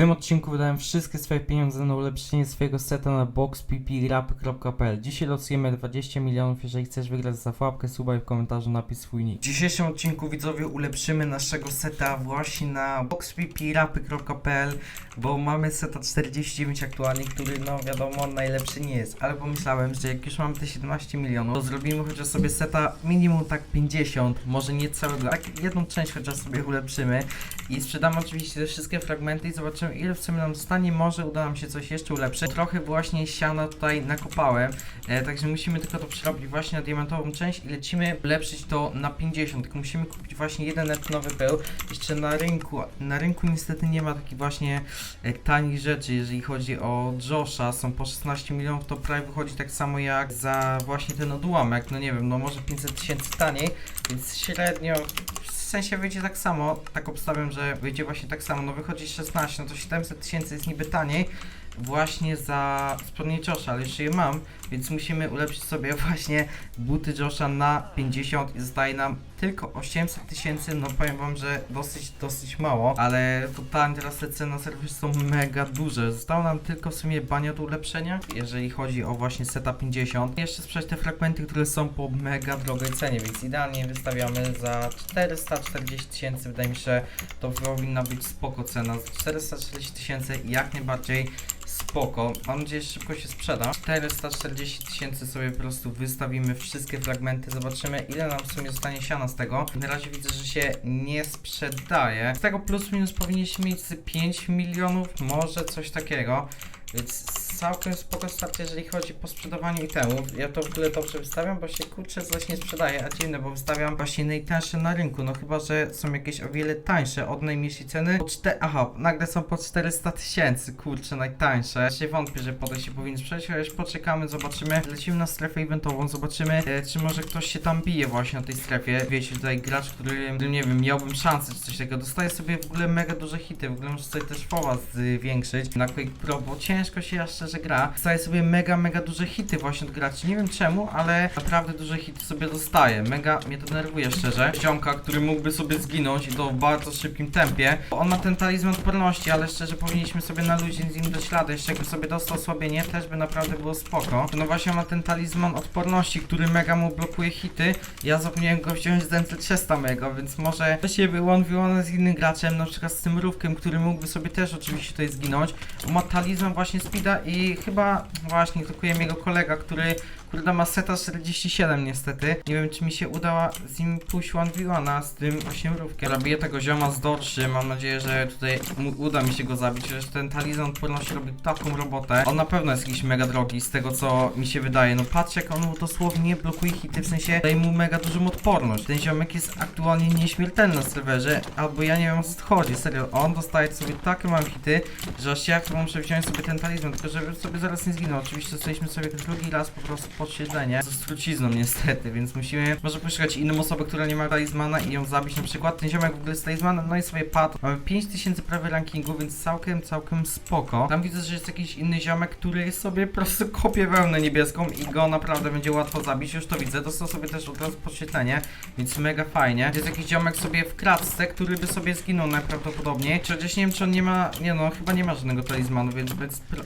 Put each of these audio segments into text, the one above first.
tym odcinku wydałem wszystkie swoje pieniądze na ulepszenie swojego seta na boxppirapy.pl. Dzisiaj losujemy 20 milionów, jeżeli chcesz wygrać za łapkę, suba i w komentarzu napisz swój nick. W dzisiejszym odcinku widzowie ulepszymy naszego seta właśnie na boxppirapy.pl, bo mamy seta 49 aktualnie, który no wiadomo najlepszy nie jest, ale pomyślałem, że jak już mamy te 17 milionów, to zrobimy chociaż sobie seta minimum tak 50, może nie całego, tak jedną część chociaż sobie ulepszymy i sprzedamy oczywiście te wszystkie fragmenty i zobaczymy ile w sumie nam zostanie, może uda nam się coś jeszcze ulepszyć. Trochę właśnie siana tutaj nakopałem, e, także musimy tylko to przerobić właśnie na diamentową część i lecimy ulepszyć to na 50, tylko musimy kupić właśnie jeden net nowy pył, jeszcze na rynku, na rynku niestety nie ma takich właśnie e, tanich rzeczy, jeżeli chodzi o Josha, są po 16 milionów, to prawie wychodzi tak samo jak za właśnie ten odłamek, no nie wiem, no może 500 tysięcy taniej, więc średnio sensie wyjdzie tak samo, tak obstawiam, że wyjdzie właśnie tak samo, no wychodzi 16, no to 700 tysięcy jest niby taniej, właśnie za spodnie Josha, ale jeszcze je mam, więc musimy ulepszyć sobie właśnie buty Josha na 50 i zostaje nam tylko 800 tysięcy, no powiem wam, że dosyć, dosyć mało, ale totalnie teraz te ceny na serwisie są mega duże, zostało nam tylko w sumie bania do ulepszenia, jeżeli chodzi o właśnie seta 50, jeszcze sprzedać te fragmenty, które są po mega drogiej cenie, więc idealnie wystawiamy za 440 tysięcy, wydaje mi się, to powinna być spoko cena, za 440 tysięcy jak najbardziej spoko. Nadzieję, że szybko się sprzeda. 440 tysięcy sobie po prostu wystawimy wszystkie fragmenty, zobaczymy ile nam w sumie zostanie siana z tego. Na razie widzę, że się nie sprzedaje. Z tego plus minus powinniśmy mieć z 5 milionów, może coś takiego. Więc całkiem spoko starcie, jeżeli chodzi po sprzedawaniu itemów. Ja to w ogóle dobrze wystawiam, bo się kurczę coś nie sprzedaje, a dziwne, bo wystawiam właśnie najtańsze na rynku. No chyba, że są jakieś o wiele tańsze od najmniejszej ceny. Po 4, aha, nagle są po 400 tysięcy, kurczę, najtańsze. Się wątpię, że potem się powinien sprzedać, już poczekamy, zobaczymy. Lecimy na strefę eventową, zobaczymy, e, czy może ktoś się tam bije właśnie na tej strefie. Wiecie, tutaj gracz, który, nie wiem, miałbym szansę czy coś takiego. Dostaje sobie w ogóle mega duże hity, w ogóle może sobie też foła zwiększyć na Quake Pro, bo ciężko się ja szczerze gra. Dostaje sobie mega, mega duże hity właśnie od graczy. Nie wiem czemu, ale naprawdę duże hity sobie dostaje. Mega mnie to denerwuje szczerze. Ziomka, który mógłby sobie zginąć i to w bardzo szybkim tempie. On ma ten talizman odporności, ale szczerze powinniśmy sobie na ludzi z nim do śladu. Jeszcze jakby sobie dostał osłabienie, też by naprawdę było spoko. No właśnie ma ten talizman odporności, który mega mu blokuje hity. Ja zapomniałem go wziąć z Dental 300 mega, więc może to się by on z innym graczem, na przykład z tym Rówkiem, który mógłby sobie też oczywiście tutaj zginąć. Ma talizman właśnie speeda chyba właśnie atakuje jego kolega, który kurde ma seta 47 niestety. Nie wiem czy mi się uda z nim pójść one v one z tym właśnie Rówkiem. Robię tego zioma z dorszy, mam nadzieję, że tutaj uda mi się go zabić, że ten talizman odporności robi taką robotę. On na pewno jest jakiś mega drogi z tego co mi się wydaje. No patrz jak on mu dosłownie blokuje hity, w sensie daje mu mega dużą odporność. Ten ziomek jest aktualnie nieśmiertelny na serwerze, albo ja nie wiem o co chodzi, serio. On dostaje sobie takie małe hity, że aż ja muszę wziąć sobie ten talizman, tylko żeby sobie zaraz nie zginął. Oczywiście dostaliśmy sobie drugi raz po prostu podsiedlenie ze strucizną niestety, więc musimy może poszukać inną osobę, która nie ma talizmana i ją zabić na przykład. Ten ziomek w ogóle z talizmanem, no i sobie padł. Mamy 5000 prawie rankingu, więc całkiem, całkiem spoko. Tam widzę, że jest jakiś inny ziomek, który sobie po prostu kopie wełnę niebieską i go naprawdę będzie łatwo zabić. Już to widzę, dostał sobie też od razu podświetlenie, więc mega fajnie. Jest jakiś ziomek sobie w kratce, który by sobie zginął najprawdopodobniej. Chociaż nie wiem, czy on nie ma, nie no, chyba nie ma żadnego talizmanu, więc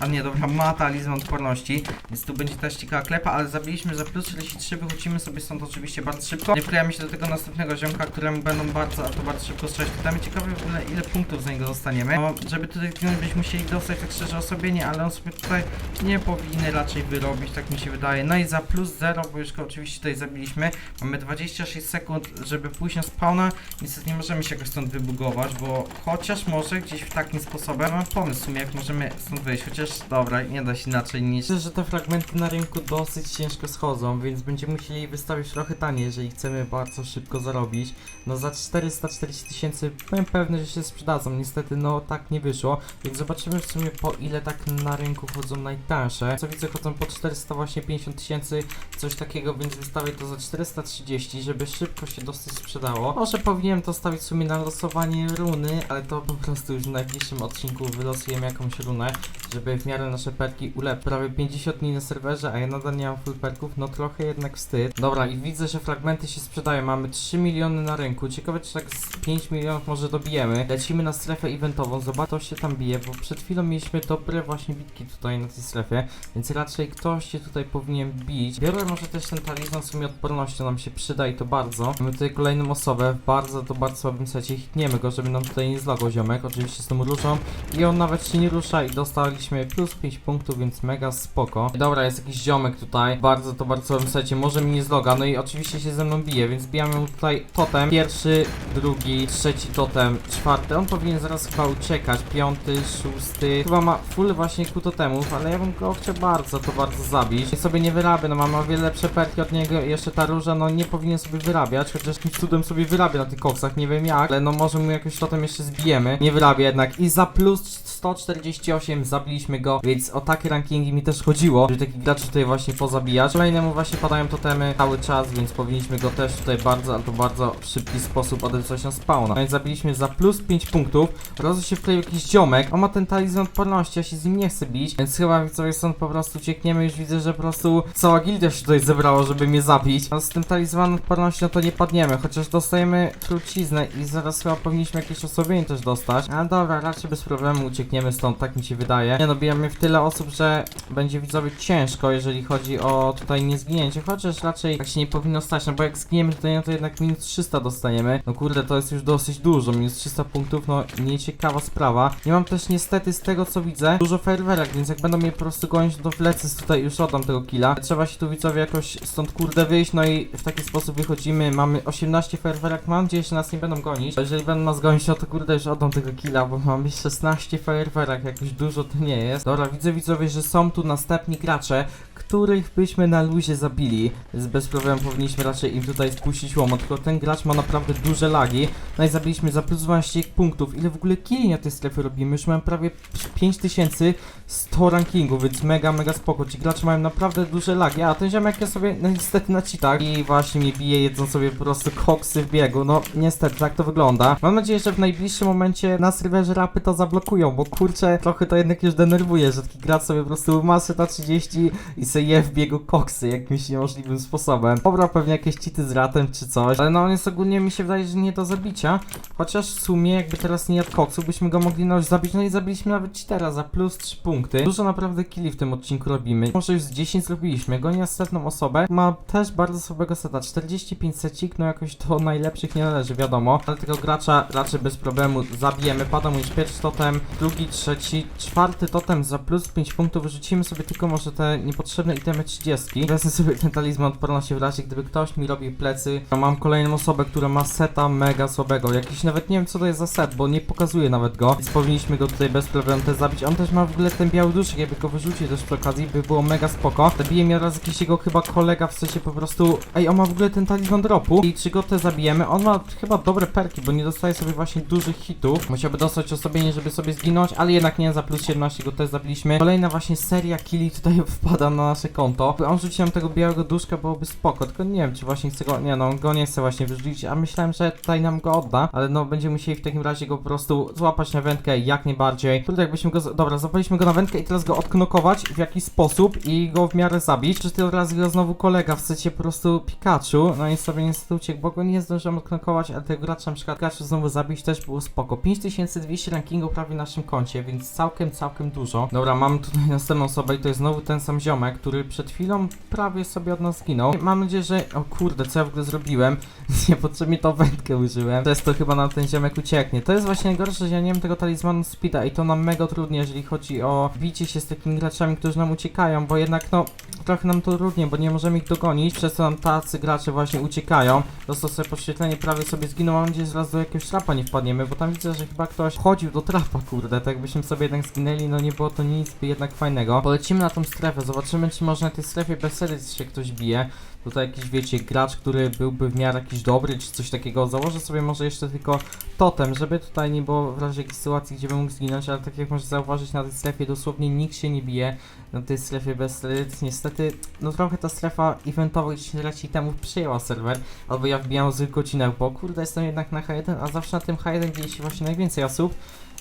a nie, dobra, ma talizman odporności, więc tu będzie też ciekawa klepa, ale zabiliśmy za plus 43, wychodzimy sobie stąd oczywiście bardzo szybko. Nie wklejamy się do tego następnego ziomka, któremu będą bardzo, a to bardzo szybko strzelać. Pytamy ciekawe w ogóle ile punktów z niego dostaniemy. No, żeby tutaj byśmy musieli dostać tak szczerze osobienie, ale on sobie tutaj nie powinny raczej wyrobić, tak mi się wydaje. No i za plus 0, bo już go oczywiście tutaj zabiliśmy. Mamy 26 sekund, żeby pójść na spawna. Niestety nie możemy się jakoś stąd wybugować, bo chociaż może gdzieś w takim sposobem mam pomysł w sumie, jak możemy stąd wyjść. Chociaż dobra, nie da się inaczej niż... Myślę, że te fragmenty na rynku dosyć ciężko schodzą, więc będziemy musieli wystawić trochę taniej, jeżeli chcemy bardzo szybko zarobić. No za 440 tysięcy byłem pewny, że się sprzedadzą. Niestety no tak nie wyszło, więc zobaczymy w sumie po ile tak na rynku chodzą najtańsze. Co widzę chodzą po 400 właśnie 50 tysięcy, coś takiego, więc wystawię to za 430, żeby szybko się dosyć sprzedało. Może powinienem to stawić w sumie na losowanie runy, ale to po prostu już w najbliższym odcinku wylosujemy jakąś runę, żeby w miarę nasze perki ulepszyć. Prawie 50 dni na serwerze, a ja nadal nie mam full perków, no trochę jednak wstyd. Dobra, i widzę, że fragmenty się sprzedają. Mamy 3 miliony na rynku. Ciekawe, czy tak z 5 milionów może dobijemy. Lecimy na strefę eventową, zobacz, to się tam bije, bo przed chwilą mieliśmy dobre właśnie bitki tutaj na tej strefie, więc raczej ktoś się tutaj powinien bić. Biorę może też ten talizman w sumie odpornością, nam się przyda i to bardzo. Mamy tutaj kolejną osobę, bardzo to bardzo słabym secie. Hitniemy go, żeby nam tutaj nie zlogał ziomek, oczywiście z tą różą. I on nawet się nie rusza i dostaliśmy plus 5 punktów, więc mega spoko. Dobra, jest jakiś ziomek tutaj, bardzo to bardzo słabym secie, może mi nie zloga, no i oczywiście się ze mną bije, więc bijamy mu tutaj totem. Pierwszy, drugi, trzeci totem, czwarty. On powinien zaraz chyba uciekać. Piąty, szósty. Chyba ma full właśnie ku totemów, ale ja bym go chciał bardzo, to bardzo zabić. I sobie nie wyrabia, no mam o wiele lepsze perki od niego jeszcze ta róża, no nie powinien sobie wyrabiać, chociaż tym cudem sobie wyrabia na tych koksach, nie wiem jak, ale no może mu jakoś totem jeszcze zbijemy. Nie wyrabia jednak i za plus 148 zabiliśmy go, więc o takie rankingi mi też chodziło, żeby takich graczy tutaj właśnie pozabijać. Kolejnemu właśnie padają totemy cały czas, więc powinniśmy go też tutaj bardzo, ale to bardzo w szybki sposób odesłać na spawna. Więc zabiliśmy za plus 5 punktów. Rozu się wkleił jakiś ziomek, on ma ten talizman odporności, ja się z nim nie chcę bić, więc chyba widzowie stąd po prostu uciekniemy, już widzę, że po prostu cała gildia się tutaj zebrała, żeby mnie zabić. No z tym talizmanem odporności no to nie padniemy, chociaż dostajemy truciznę i zaraz chyba powinniśmy jakieś osłabienie też dostać. A dobra, raczej bez problemu uciekniemy stąd, tak mi się wydaje. Nie no, bijemy w tyle osób, że będzie widzowie ciężko, jeżeli chodzi o tutaj niezginięcie, chociaż raczej tak się nie powinno stać, no bo jak zginiemy tutaj, no to jednak minus 300 dostaniemy. No kurde, to jest już dosyć dużo, minus 300 punktów, no nieciekawa sprawa. Nie mam też niestety z tego co widzę dużo fajerwerek, więc jak będą mnie po prostu gonić, to wlecę tutaj już oddam tego killa. Trzeba się tu widzowie jakoś stąd kurde wyjść, no i w taki sposób wychodzimy. Mamy 18 fajerwerek, mam nadzieję, że nas nie będą gonić. Jeżeli będą nas gonić, no to kurde już oddam tego killa, bo mamy 16 fajerwerek, jakoś dużo to nie jest. Dobra, widzę widzowie, że są tu następni gracze, których byśmy na luzie zabili. Więc bez problemu powinniśmy raczej im tutaj spuścić łomot, tylko ten gracz ma naprawdę duże lagi. No i zabiliśmy za plus 12 punktów. Ile w ogóle killi na tej strefie robimy? Już mam prawie 5100 rankingu, więc mega, mega spoko. Ci gracze mają naprawdę duże lagi, a ten ziomek ja sobie no, niestety na i właśnie mnie bije, jedzą sobie po prostu koksy w biegu. No niestety, tak to wygląda. Mam nadzieję, że w najbliższym momencie na serwerze rapy to zablokują, bo kurczę, trochę to jednak już denerwuje, że taki gracz sobie po prostu masę na 30 i sobie je w biegu koksy jakimś niemożliwym sposobem. Dobra, pewnie jakieś cheaty z ratem czy coś, ale no on jest ogólnie mi się wydaje, że nie do zabicia. Chociaż w sumie jakby teraz nie jadł koksu, byśmy go mogli no zabić, no i zabiliśmy nawet cheatera za plus 3 punkty. Dużo naprawdę killi w tym odcinku robimy. Może już z 10 zrobiliśmy. Goni następną osobę. Ma też bardzo słabego seta. 45 secik, no jakoś do najlepszych nie należy, wiadomo. Ale tego gracza raczej bez problemu zabijemy. Pada mu już pierwszy totem, drugi, trzeci, czwarty totem za plus 5 punktów. Wyrzucimy sobie tylko może te niepotrzebne itemy 30. Wezmę sobie ten talizman odporności w razie, gdyby ktoś mi robił plecy. No, mam kolejną osobę, która ma seta mega słabego. Jakiś nawet nie wiem co to jest za set, bo nie pokazuje nawet go. Więc powinniśmy go tutaj bez problemu też zabić. On też ma w ogóle ten biały duszek, jakby go wyrzucić też przy okazji, by było mega spoko. Zabije mnie raz jakiś jego chyba kolega, w sensie po prostu... Ej, on ma w ogóle ten talizman dropu. I czy go te zabijemy? On ma chyba dobre perki, bo nie dostaje sobie właśnie dużych hitów. Musiałby dostać osobienie, żeby sobie zginąć, ale jednak nie za plus 17 go też zabiliśmy. Kolejna właśnie seria killi tutaj wpada na nasze konto. On rzucił nam tego białego duszka, byłoby spoko, tylko nie wiem, czy właśnie chce go... Nie no, go nie chce właśnie wyrzucić, a myślałem, że tutaj nam go odda, ale no będziemy musieli w takim razie go po prostu złapać na wędkę jak najbardziej. Tutaj jakbyśmy go... Dobra, złapaliśmy go na wędkę i teraz go odknokować w jakiś sposób i go w miarę zabić. Czy ty razy go znowu kolega, w po prostu Pikachu, no i sobie niestety uciekł, bo go nie zdążyłem odknokować, ale tego gracza na przykład Pikachu znowu zabić też było spoko. 5200 rankingu prawie na naszym koncie, więc całkiem, całkiem dużo. Dobra, mam tutaj następną osobę i to jest znowu ten sam ziomek, który przed chwilą prawie sobie od nas zginął. Mam nadzieję, że... O kurde, co ja w ogóle zrobiłem? Niepotrzebnie tą wędkę użyłem. Przez to chyba nam ten ziomek ucieknie. To jest właśnie najgorsze, że ja nie mam tego talizmanu speeda i to nam mega trudnie, jeżeli chodzi o bicie się z takimi graczami, którzy nam uciekają, bo jednak no trochę nam to trudnie, bo nie możemy ich dogonić, przez to nam tacy gracze właśnie uciekają. Dostał sobie podświetlenie, prawie sobie zginął, mam nadzieję, że raz do jakiegoś trapa nie wpadniemy, bo tam widzę, że chyba ktoś chodził do trapa, kurde, tak jakbyśmy sobie jednak zginęli, no nie było to nic jednak fajnego. Polecimy na tą strefę, zobaczymy, czy może na tej strefie bez serii się ktoś bije. Tutaj jakiś, wiecie, gracz, który byłby w miarę jakiś dobry, czy coś takiego. Założę sobie może jeszcze tylko totem, żeby tutaj nie było w razie jakiejś sytuacji, gdzie bym mógł zginąć, ale tak jak możecie zauważyć, na tej strefie dosłownie nikt się nie bije. Na tej strefie bez serii. Niestety, no trochę ta strefa eventowa 10 leci temu przyjęła serwer, albo ja wbijam z godzinę, bo kurde, jestem jednak na H1, a zawsze na tym H1 dzieje się właśnie najwięcej osób.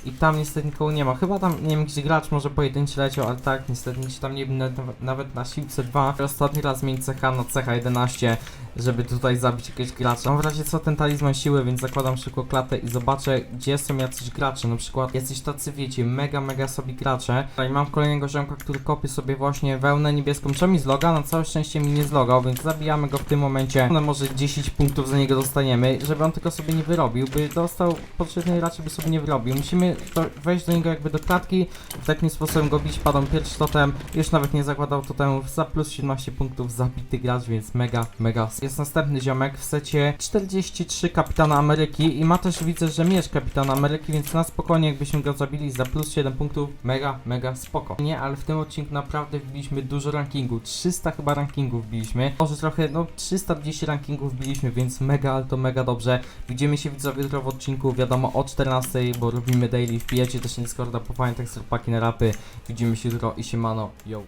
I tam niestety nikogo nie ma. Chyba tam, nie wiem, jakiś gracz może pojedynczy leciał, ale tak, niestety się tam nie nawet, nawet na siłce 2. Ostatni raz zmienić CH na CH11, żeby tutaj zabić jakiegoś gracza. Mam w razie co ten talizman siły, więc zakładam szybko klatę i zobaczę, gdzie są jacyś gracze. Na przykład jacyś tacy, wiecie, mega, mega sobie gracze. Tutaj mam kolejnego ziomka, który kopie sobie właśnie wełnę niebieską. Czemu mi zloga? Na całe szczęście mi nie zlogał, więc zabijamy go w tym momencie. One może 10 punktów za niego dostaniemy, żeby on tylko sobie nie wyrobił, by dostał potrzebnej raczej by sobie nie wyrobił. Musimy to wejść do niego jakby do klatki, takim sposobem go bić, padał pierwszy już nawet nie zakładał totemów, za plus 17 punktów zabity gracz, więc mega, mega. Jest następny ziomek w secie 43 Kapitana Ameryki i ma też widzę, że miecz Kapitana Ameryki, więc na spokojnie jakbyśmy go zabili za plus 7 punktów, mega, mega spoko. Nie, ale w tym odcinku naprawdę wbiliśmy dużo rankingu, 300 chyba rankingów wbiliśmy, może trochę, no 320 rankingów wbiliśmy, więc mega, ale to mega dobrze. Widzimy się widzowie jutro w odcinku, wiadomo o 14, bo robimy daily, wbijajcie też na Discorda po fajne teksturpaki na rapy. Widzimy się jutro i siemano, yo.